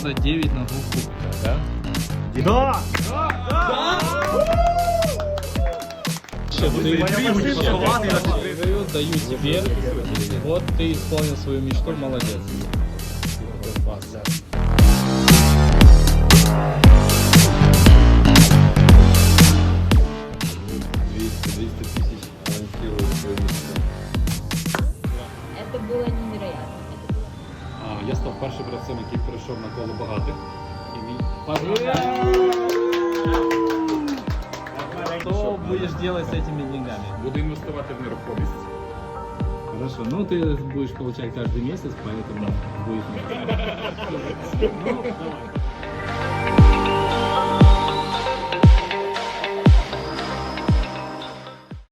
9 на двух кубках, да? Да! Моя машинка, ладно, я Говорю, даю тебе. Вот ты исполнил свою мечту, молодец. Это было невероятно. Это было А, Я став першим гравцем, який перейшов на коло багатих. І мій Что будешь делать с этими деньгами? буду інвестувати в нерухомість. Хорошо, ну ты будешь получать каждый месяц, поэтому будет.